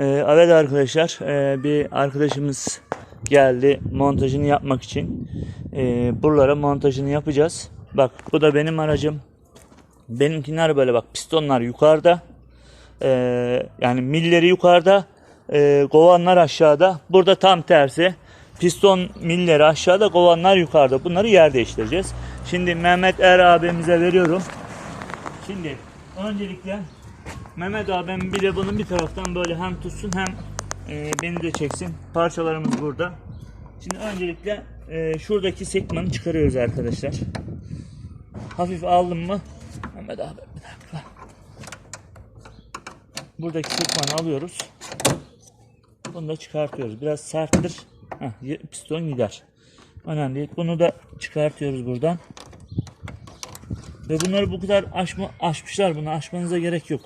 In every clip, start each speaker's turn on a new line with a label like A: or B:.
A: Ee, evet arkadaşlar e, bir arkadaşımız geldi montajını yapmak için. Ee, buralara montajını yapacağız. Bak bu da benim aracım. Benimkiler böyle bak pistonlar yukarıda. Ee, yani milleri yukarıda. E, kovanlar aşağıda. Burada tam tersi. Piston milleri aşağıda, kovanlar yukarıda. Bunları yer değiştireceğiz. Şimdi Mehmet Er abimize veriyorum. Şimdi öncelikle Mehmet abim bir de bunun bir taraftan böyle hem tutsun hem e, beni de çeksin. Parçalarımız burada. Şimdi öncelikle e, şuradaki sekmanı çıkarıyoruz arkadaşlar. Hafif aldım mı? Mehmet abi bir dakika. Buradaki sekmanı alıyoruz. Bunu da çıkartıyoruz. Biraz serttir. Heh, piston gider. Önemli değil. Bunu da çıkartıyoruz buradan. Ve bunları bu kadar aşma, aşmışlar. Bunu aşmanıza gerek yok.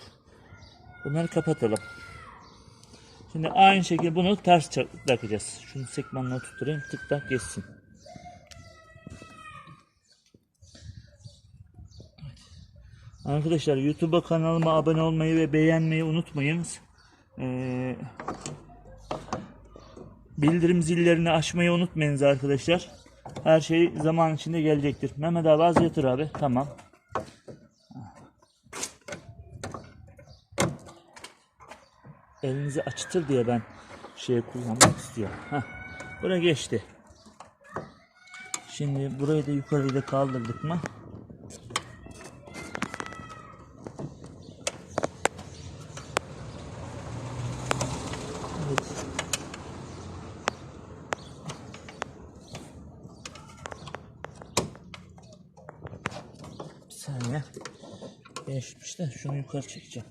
A: Bunları kapatalım. Şimdi aynı şekilde bunu ters takacağız. Şunu sekmanla tutturayım. Tık tak geçsin. Arkadaşlar YouTube'a kanalıma abone olmayı ve beğenmeyi unutmayınız. Ee, bildirim zillerini açmayı unutmayınız arkadaşlar. Her şey zaman içinde gelecektir. Mehmet abi az yatır abi. Tamam. Elinizi açtır diye ben şey kullanmak istiyorum. Heh. Buraya geçti. Şimdi burayı da yukarıyı da kaldırdık mı? Evet. Bir saniye. Geçmiş de şunu yukarı çekeceğim.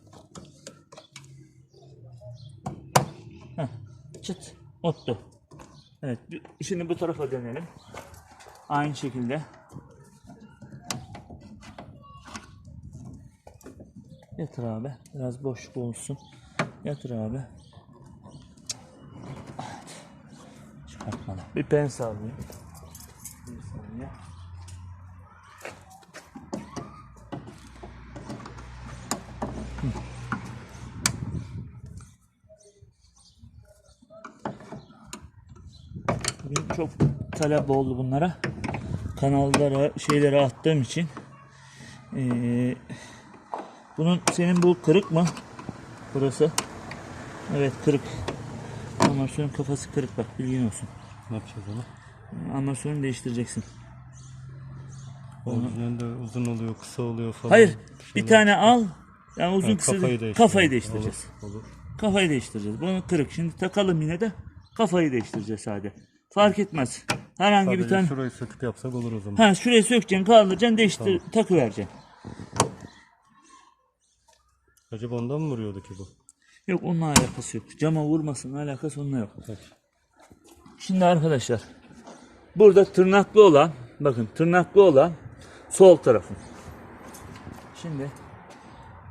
A: Heh, çıt ottu. Evet şimdi bu tarafa dönelim. Aynı şekilde. Yatır abi. Biraz boşluk olsun. Yatır abi. Evet. Bir pens alayım. Bir saniye. Bugün çok talep oldu bunlara. Kanallara, şeylere attığım için. Ee, bunun senin bu kırık mı? Burası. Evet kırık. Armasyonun kafası kırık bak bilgin olsun.
B: Ne yapacağız onu?
A: Armasyonu değiştireceksin.
B: Orijinalde uzun oluyor, kısa oluyor falan.
A: Hayır bir
B: şeyler.
A: tane al. Yani uzun
B: Ha,
A: kısa
B: kafayı değiştirelim.
A: kafayı değiştireceğiz.
B: Olur, olur.
A: Kafayı değiştireceğiz. Bunu kırık. Şimdi takalım yine de kafayı değiştireceğiz sadece. Fark etmez. Herhangi bir
B: Sadece
A: tane.
B: şurayı söküp yapsak olur o zaman.
A: Ha şuraya sökeceksin, kaldıracaksın, değiştir, takıvereceksin.
B: Acaba ondan mı vuruyordu ki bu?
A: Yok onunla alakası yok. Cama vurmasın alakası onunla yok.
B: Peki.
A: Şimdi arkadaşlar burada tırnaklı olan bakın tırnaklı olan sol tarafın. Şimdi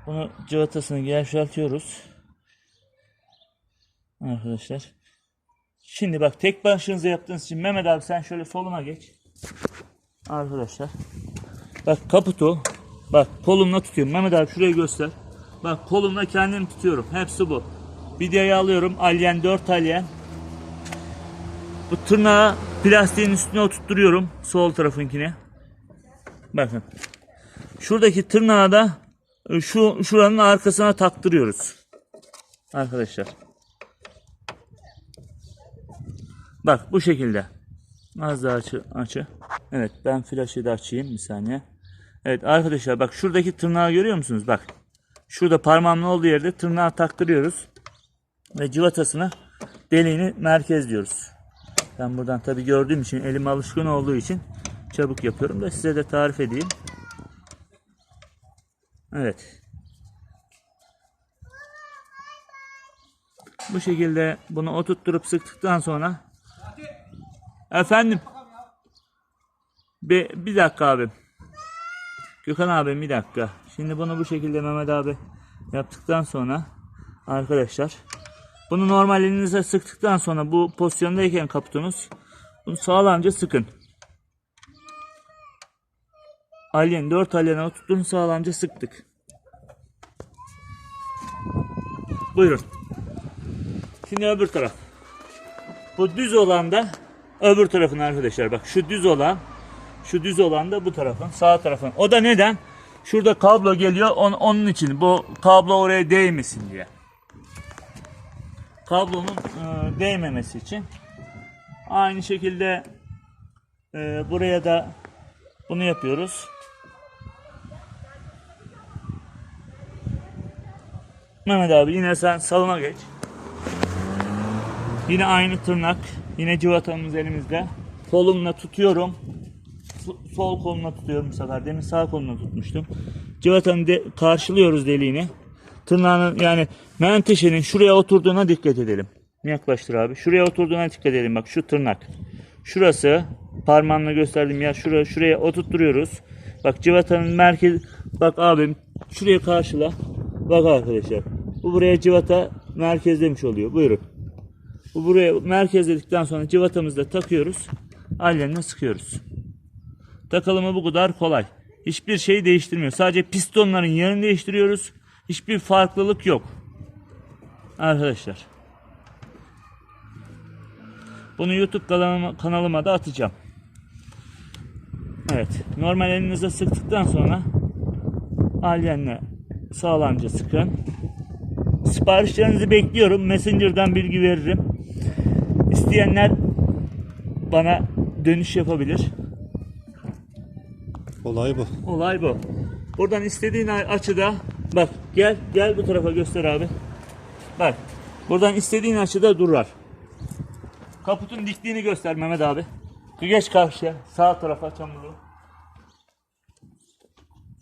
A: bunu cıvatasını gevşeltiyoruz. Arkadaşlar. Şimdi bak tek başınıza yaptığınız için Mehmet abi sen şöyle soluma geç. Arkadaşlar. Bak kaputu bak kolumla tutuyorum. Mehmet abi şurayı göster. Bak kolumla kendim tutuyorum. Hepsi bu. Videoyu alıyorum. Alyen 4 alyen. Bu tırnağı plastiğin üstüne oturtturuyorum. Sol tarafınkine. Bakın. Şuradaki tırnağı da şu şuranın arkasına taktırıyoruz. Arkadaşlar. Bak bu şekilde. Az daha açı, açı. Evet ben flaşı da açayım bir saniye. Evet arkadaşlar bak şuradaki tırnağı görüyor musunuz? Bak. Şurada parmağımın olduğu yerde tırnağı taktırıyoruz. Ve cıvatasına deliğini merkez diyoruz. Ben buradan tabi gördüğüm için elim alışkın olduğu için çabuk yapıyorum da size de tarif edeyim. Evet. Bu şekilde bunu oturtturup sıktıktan sonra efendim bir, bir dakika abim. Gökhan abim bir dakika. Şimdi bunu bu şekilde Mehmet abi yaptıktan sonra arkadaşlar bunu normal elinize sıktıktan sonra bu pozisyondayken kaputunuz bunu sağlamca sıkın. Alyen 4 alyena oturttuğunu sağlamca sıktık. Buyurun. Şimdi öbür taraf. Bu düz olan da öbür tarafın arkadaşlar. Bak şu düz olan şu düz olan da bu tarafın sağ tarafın. O da neden? Şurada kablo geliyor on, onun için. Bu kablo oraya değmesin diye. Kablonun e, değmemesi için. Aynı şekilde e, buraya da bunu yapıyoruz. Mehmet abi yine sen salona geç. Yine aynı tırnak. Yine cıvatamız elimizde. Kolumla tutuyorum. So- Sol kolumla tutuyorum bu sefer. Demin sağ kolumla tutmuştum. Cıvatanın de- karşılıyoruz deliğini. Tırnağının yani menteşenin şuraya oturduğuna dikkat edelim. Yaklaştır abi. Şuraya oturduğuna dikkat edelim. Bak şu tırnak. Şurası parmağımla gösterdiğim yer şuraya, şuraya oturtturuyoruz. Bak cıvatanın merkez bak abim şuraya karşıla. Bak arkadaşlar. Bu buraya cıvata merkezlemiş oluyor. Buyurun. Bu buraya merkezledikten sonra cıvatamızı da takıyoruz. Alyenle sıkıyoruz. Takılımı bu kadar kolay. Hiçbir şey değiştirmiyor. Sadece pistonların yerini değiştiriyoruz. Hiçbir farklılık yok. Arkadaşlar. Bunu YouTube kanalıma, kanalıma da atacağım. Evet. Normal elinize sıktıktan sonra alyenle sağlamca sıkın. Siparişlerinizi bekliyorum. Messenger'dan bilgi veririm. İsteyenler bana dönüş yapabilir.
B: Olay bu.
A: Olay bu. Buradan istediğin açıda bak gel gel bu tarafa göster abi. Bak buradan istediğin açıda durar. Kaputun dikliğini göster Mehmet abi. Geç karşıya sağ tarafa çamurlu.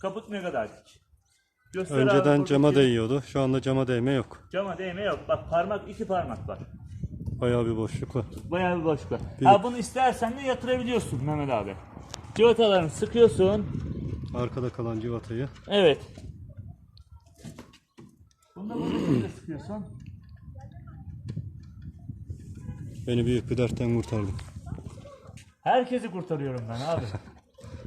A: Kaput ne kadar dik? Göster abi
B: Önceden
A: buradaki-
B: cama değiyordu. Şu anda cama değme yok.
A: Cama değme yok. Bak parmak iki parmak var.
B: Bayağı bir boşluk var.
A: Bayağı bir boşluk var.
B: Bir-
A: Ha bunu istersen de yatırabiliyorsun Mehmet abi. Civatalarını sıkıyorsun.
B: Arkada kalan civatayı.
A: Evet. Bunu da sıkıyorsun.
B: Beni büyük bir dertten kurtardın.
A: Herkesi kurtarıyorum ben abi.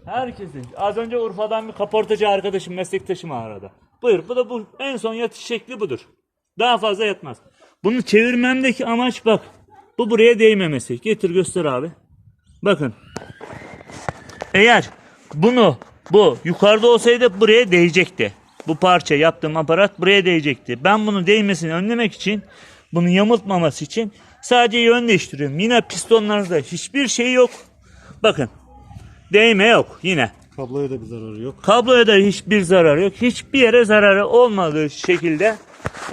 A: Herkesi. Az önce Urfa'dan bir kaportacı arkadaşım, meslektaşım aradı. Buyur bu da bu en son yatış şekli budur. Daha fazla yatmaz. Bunu çevirmemdeki amaç bak. Bu buraya değmemesi. Getir göster abi. Bakın. Eğer bunu bu yukarıda olsaydı buraya değecekti. Bu parça yaptığım aparat buraya değecekti. Ben bunu değmesini önlemek için bunu yamultmaması için sadece yön değiştiriyorum. Yine pistonlarda hiçbir şey yok. Bakın. Değme yok yine.
B: Kabloya da bir zararı yok.
A: Kabloya da hiçbir zararı yok. Hiçbir yere zararı olmadığı şekilde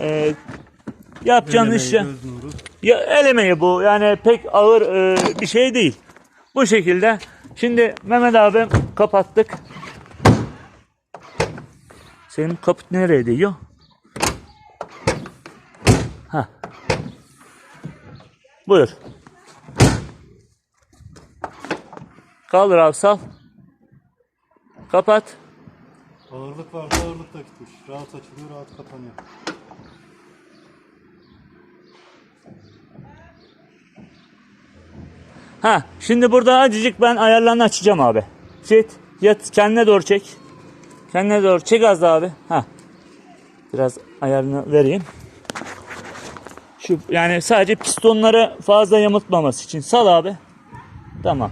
A: e, yapacağın
B: Elemeyi,
A: işe
B: göz nuru.
A: ya elemeyi bu yani pek ağır e, bir şey değil. Bu şekilde. Şimdi Mehmet abim kapattık. Senin kaput nereye değiyor? Ha. Buyur. Kaldır abi sal. Kapat.
B: Ağırlık varsa ağırlık da gitmiş. Rahat açılıyor, rahat kapanıyor.
A: Ha, şimdi burada acıcık ben ayarlarını açacağım abi. Çek, yat kendine doğru çek. Kendine doğru çek az daha abi. Ha. Biraz ayarını vereyim. Şu yani sadece pistonları fazla yamultmaması için sal abi. Tamam.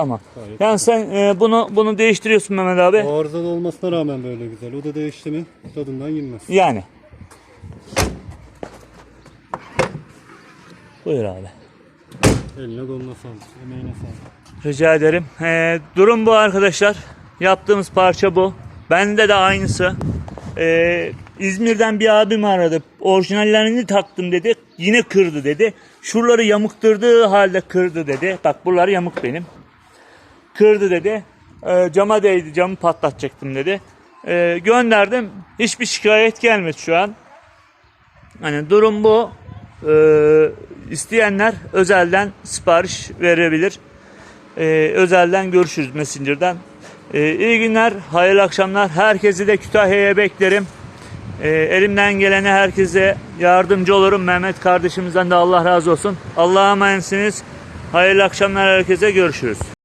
A: Tamam.
B: Gayet
A: Yani sen e, bunu bunu değiştiriyorsun Mehmet abi.
B: Arızalı olmasına rağmen böyle güzel. O da değişti mi tadından yenmez.
A: Yani. Buyur abi.
B: Eline koluna sağlık. Emeğine sağlık.
A: Rica ederim. Ee, durum bu arkadaşlar. Yaptığımız parça bu. Bende de aynısı. Ee, İzmir'den bir abim aradı. Orijinallerini taktım dedi. Yine kırdı dedi. Şuraları yamuktırdığı halde kırdı dedi. Bak buralar yamuk benim. Kırdı dedi. Ee, cama değdi. Camı patlatacaktım dedi. Ee, gönderdim. Hiçbir şikayet gelmedi şu an. Hani durum bu. Ee, isteyenler özelden sipariş verebilir. Ee, özelden görüşürüz Messenger'dan. Ee, iyi günler, hayırlı akşamlar. Herkesi de Kütahya'ya beklerim. Ee, elimden gelene herkese yardımcı olurum. Mehmet kardeşimizden de Allah razı olsun. Allah'a emanetsiniz. Hayırlı akşamlar herkese görüşürüz.